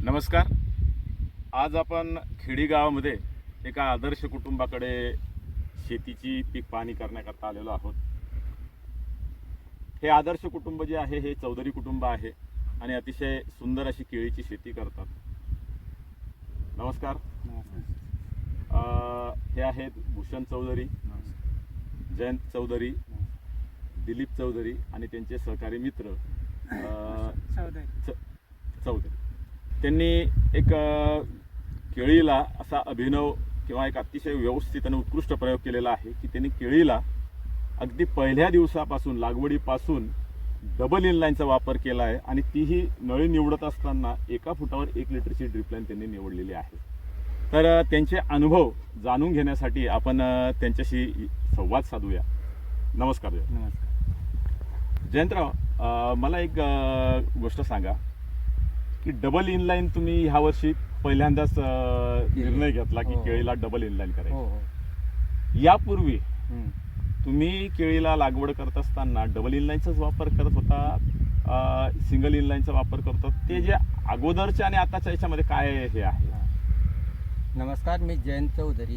नमस्कार. आज आपण खेडी गावामध्ये एका आदर्श कुटुंबाकडे शेतीची पीक पाहणी करण्याकरता आलेलो आहोत. हे आदर्श कुटुंब जे आहे हे चौधरी कुटुंब आहे आणि अतिशय सुंदर अशी केळीची शेती करतात. नमस्कार. हे आहेत भूषण चौधरी जयंत चौधरी दिलीप चौधरी आणि त्यांचे सहकारी मित्र चौधरी. त्यांनी एक केळीला असा अभिनव किंवा एक अतिशय व्यवस्थित आणि उत्कृष्ट प्रयोग केलेला आहे की त्यांनी केळीला अगदी पहिल्या दिवसापासून लागवडीपासून डबल इनलाईनचा वापर केला आहे आणि तीही नळी निवडत असताना एका फुटावर एक लिटरची ड्रिपलाईन त्यांनी निवडलेली आहे. तर त्यांचे अनुभव जाणून घेण्यासाठी आपण त्यांच्याशी संवाद साधूया. नमस्कार. नमस्कार. जयंतराव मला एक गोष्ट सांगा. की डबल इनलाईन तुम्ही ह्या वर्षी पहिल्यांदाच अ, निर्णय घेतला की हो. केळीला डबल इनलाईन हो करायची. हो यापूर्वी हम्म. तुम्ही केळीला लागवड करत असताना डबल इनलाईनचाच वापर करत होता सिंगल इनलाईनचा वापर करतो ते जे अगोदरच्या आणि आताच्या याच्यामध्ये काय हे आहे? नमस्कार मी जयंत चौधरी.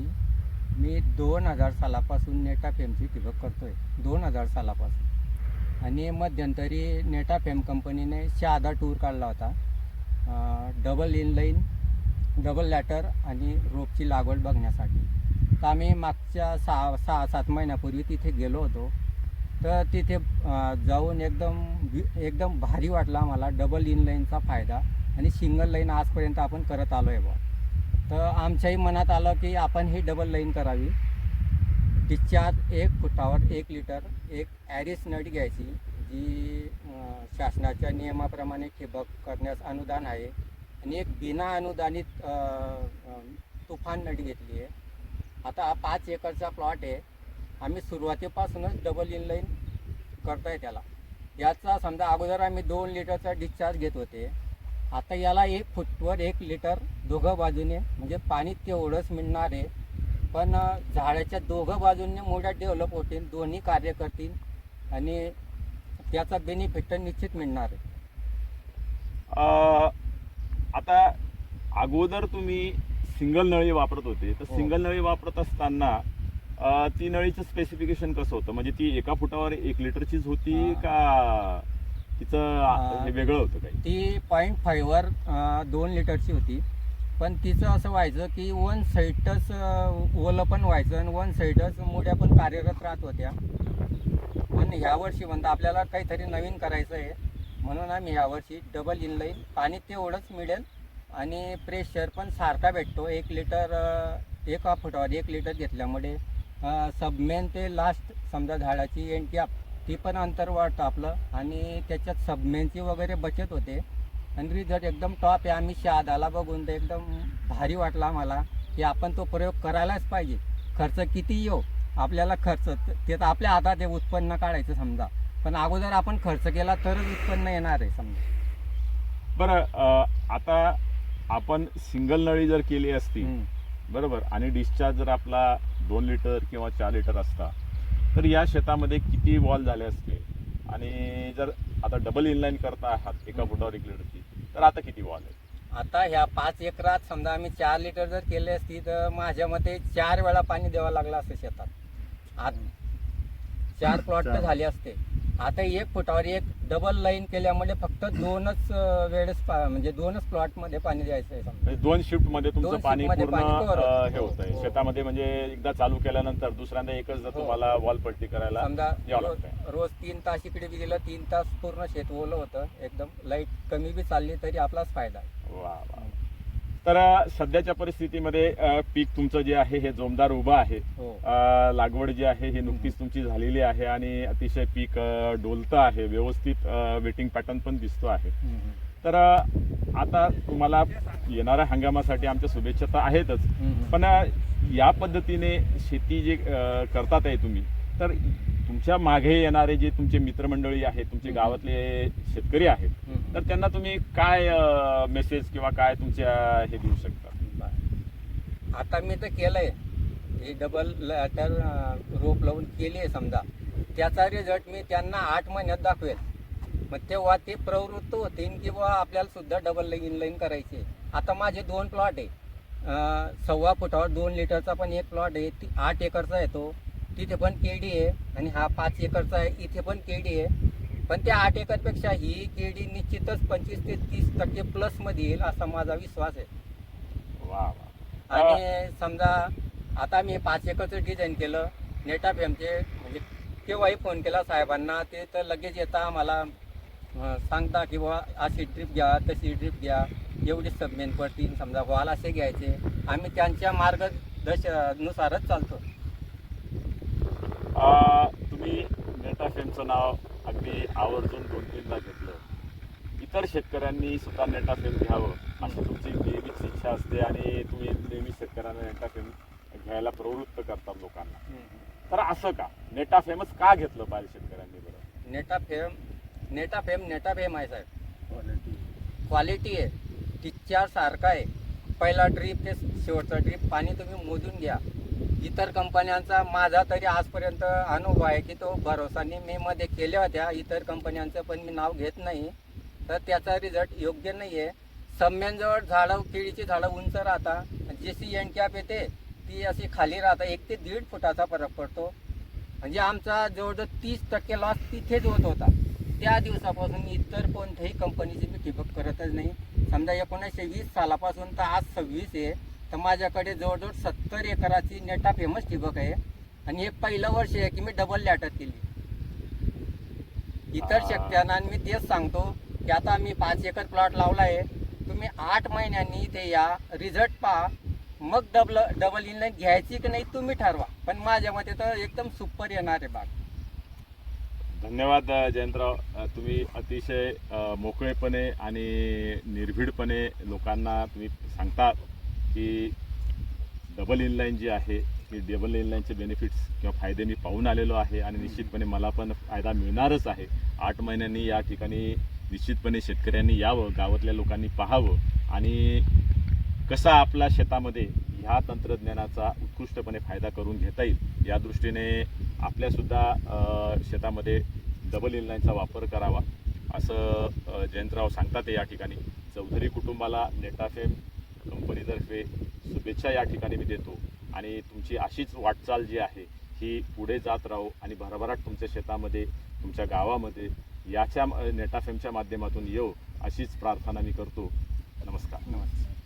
मी दोन हजार सालापासून नेटा फेमची ठिबक करतोय. दोन हजार सालापासून. आणि मध्यंतरी नेटा फेम कंपनीने शहादा टूर काढला होता. Double double inline double latter आणि रोपची लागवड बघण्यासाठी. तर आम्ही मागच्या सहा सहा सात महिन्यापूर्वी तिथे गेलो होतो. तर तिथे जाऊन एकदम एकदम भारी वाटला आम्हाला डबल इनलाईनचा फायदा आणि सिंगल लाईन आजपर्यंत आपण करत आलो आहे बा तर आमच्याही मनात आलं की आपण ही डबल लाईन करावी. डिस्चार्ज एक फुटावर एक लिटर एक ॲरिस नट घ्यायची जी शासनाच्या नियमाप्रमाणे ठिबक करण्यास अनुदान आहे. आणि एक बिना अनुदानित तुफान नट घेतली आहे. आता हा पाच एकरचा प्लॉट आहे. आम्ही सुरुवातीपासूनच डबल इनलाईन करतोय त्याला. याचा समजा अगोदर आम्ही दोन लिटरचा डिस्चार्ज घेत होते. आता याला एक फुटवर एक लिटर दोघं बाजूने म्हणजे पाणी तेवढंच मिळणार आहे. पण झाडाच्या दोघं बाजूने मोठ्या डेव्हलप होतील दोन्ही कार्य करतील. आणि त्याचा बेनिफिट तर निश्चित मिळणार आहे. अ, आता अगोदर तुम्ही सिंगल नळी वापरत होते. तर हो. सिंगल नळी वापरत असताना ती नळीचं स्पेसिफिकेशन कसं होतं? म्हणजे ती एका फुटावर एक लिटरचीच होती. का तिचं वेगळं होतं काही? ती पॉईंट फाईव्हवर दोन लिटरची होती. पण तिचं असं व्हायचं की वन साईडच ओलं पण व्हायचं आणि वन साईडच मोठ्या पण कार्यरत राहत होत्या. पण ह्या वर्षी म्हणता आपल्याला काहीतरी नवीन करायचं आहे. म्हणून आम्ही ह्यावर्षी डबल इनलाईन पाणी तेवढंच मिळेल आणि प्रेशर पण सारखा भेटतो. एक लिटर एक एका फुटावर एक लिटर घेतल्यामुळे सबमेन ते लास्ट समजा झाडाची एंड कॅप ती पण अंतर वाढतं आपलं आणि त्याच्यात सबमेनची वगैरे बचत होते. आणि रिझल्ट एकदम टॉप आहे. आम्ही शहादाला बघून तर एकदम भारी वाटला आम्हाला की आपण तो प्रयोग करायलाच पाहिजे. खर्च किती येऊ? आपल्याला खर्च त- ते तर आपल्या हातात आहे उत्पन्न काढायचं समजा. पण अगोदर आपण खर्च केला तरच उत्पन्न येणार आहे समजा. बरं आता आपण सिंगल नळी जर केली असती हम्म. बरोबर आणि डिस्चार्ज जर आपला दोन लिटर किंवा चार लिटर असता तर या शेतामध्ये किती वॉल झाले असते आणि जर आता डबल इनलाईन करता आहात एका फुटावर एक लिटरची तर आता किती वॉल आहे आता ह्या पाच एकरात समजा आम्ही चार लिटर जर केले असती तर माझ्या मते चार वेळा पाणी द्यावं लागलं असतं शेतात. आत चार प्लॉट तर झाले असते. आता एक फुटावर एक डबल लाईन केल्यामुळे फक्त दोनच वेळेस पा- म्हणजे दोनच प्लॉटमध्ये पाणी द्यायचं आहे समजा म्हणजे दोन शिफ्टमध्ये तुमचं दोन पाणी shift मध्ये पूर्ण पाणी cover होतं. अ, हे होत आहे हो. शेतामध्ये म्हणजे एकदा चालू केल्यानंतर दुसऱ्यांदा एकच जर हो. तुम्हाला वॉल पट्टी करायला समजा यावं रोज तीन तास इकडे बी दिलं तीन तास पूर्ण शेत ओलं होतं एकदम लाइट कमी बी चालली तरी आपलाच फायदा आहे वा वा तर सध्याच्या परिस्थितीमध्ये पीक तुमचं जे आहे हे जोमदार उभं आहे. हो. लागवड जी आहे ही नुकतीच तुमची झालेली आहे आणि अतिशय पीक डोलतं आहे. व्यवस्थित वेटिंग पॅटर्न पण दिसतो आहे. तर आता तुम्हाला येणाऱ्या हंगामासाठी आमच्या शुभेच्छा तर आहेतच. पण या पद्धतीने शेती जे करतात आहे तुम्ही तर तुमच्या मागे येणारे जे तुमचे मित्रमंडळी आहेत तुमचे. गावातले शेतकरी आहेत. तर त्यांना तुम्ही काय मेसेज किंवा काय तुमच्या हे देऊ शकता. आता मी तर केलंय. हे डबल लॅटर रोप लावून केली आहे समजा. त्याचा रिझल्ट मी त्यांना आठ महिन्यात दाखवेल. मग तेव्हा ते प्रवृत्त होते की बुवा आपल्याला सुद्धा डबल लाईन लाईन करायचे आता माझे दोन प्लॉट आहे. सव्वा फुटावर दोन लिटरचा पण एक प्लॉट आहे. ती आठ एकरचा आहे तो. तिथे पण केडी आहे आणि हा पाच एकरचा आहे इथे पण केडी आहे. पण त्या आठ एकरपेक्षा ही केडी निश्चितच पंचवीस ते तीस टक्के प्लसमध्ये येईल असा माझा विश्वास आहे. आणि समजा आता मी पाच एकरचं डिझाईन केलं नेटा फेमचे म्हणजे केव्हाही फोन केला साहेबांना ते तर लगेच येता अं, सांगता की बुवा अशी ट्रिप घ्या तशी ट्रिप घ्या. एवढी सबमेन पडतील समजा वॉल असे घ्यायचे. आम्ही त्यांच्या मार्गदर्शनुसारच चालतो. आ, तुम्ही नेटाफेमचं नाव अगदी आवर्जून दोन तीनदा घेतलं. इतर शेतकऱ्यांनी सुद्धा नेटाफेम घ्यावं अशी तुमची नेहमीच इच्छा असते आणि तुम्ही नेहमी शेतकऱ्यांना नेटाफेम घ्यायला प्रवृत्त करतात लोकांना. तर असं का? नेटाफेमच का घेतलं पाहिजे शेतकऱ्यांनी बरं? नेटा फेम नेटा फेम नेटा फेम आहे साहेब. क्वालिटी आहे. टिच्चार सारखा आहे. पहिला ड्रीप ते शेवटचा ड्रीप पाणी तुम्ही मोजून घ्या. इतर कंपन्यांचा माझा तरी आजपर्यंत अनुभव आहे की तो भरोसाने मी मध्ये केल्या होत्या. इतर कंपन्यांचं पण मी नाव घेत नाही. तर त्याचा रिझल्ट योग्य नाही आहे सम्यांजवळ झाडं केळीची झाडं उंच राहतात जे सी एन कॅप येते ती अशी खाली राहता. एक ते दीड फुटाचा फरक पडतो. म्हणजे आमचा जवळजवळ तीस टक्के लॉस तिथेच होत होता. त्या दिवसापासून इतर कोणत्याही कंपनीची मी ठिबक करतच नाही. समजा एकोणीसशे वीस सालापासून तर आज सव्वीस आहे. तर माझ्याकडे जवळजवळ सत्तर एकराची नेटा फेमस ठिबक आहे. आणि हे पहिलं वर्ष आहे की मी डबल लॅटर केली. इतर. शेतकऱ्यांना मी तेच सांगतो की आता मी पाच एकर प्लॉट लावला आहे तुम्ही आठ महिन्यांनी इथे या रिझल्ट पहा. मग डबल डबल इनलाईन घ्यायची की नाही तुम्ही ठरवा. पण माझ्या मते तर एकदम सुपर येणार आहे बाग. धन्यवाद जयंतराव. तुम्ही अतिशय मोकळेपणे आणि निर्भीडपणे लोकांना तुम्ही सांगता. की डबल इनलाईन जी आहे ती डबल इनलाईनचे बेनिफिट्स किंवा फायदे मी पाहून आलेलो आहे आणि निश्चितपणे मला पण फायदा मिळणारच आहे. आठ महिन्यांनी या ठिकाणी निश्चितपणे शेतकऱ्यांनी यावं गावातल्या लोकांनी पाहावं आणि कसा आपला शेतामध्ये ह्या तंत्रज्ञानाचा उत्कृष्टपणे फायदा करून घेता येईल या दृष्टीने आपल्यासुद्धा शेतामध्ये डबल इनलाईनचा वापर करावा असं जयंतराव सांगतात या ठिकाणी. चौधरी कुटुंबाला नेटाफेम कंपनीतर्फे शुभेच्छा या ठिकाणी मी देतो. आणि तुमची अशीच वाटचाल जी आहे ही पुढे जात राहो आणि भरभराट तुमच्या शेतामध्ये तुमच्या गावामध्ये याच्या नेटाफेमच्या माध्यमातून येऊ अशीच प्रार्थना मी करतो. नमस्कार. नमस्कार.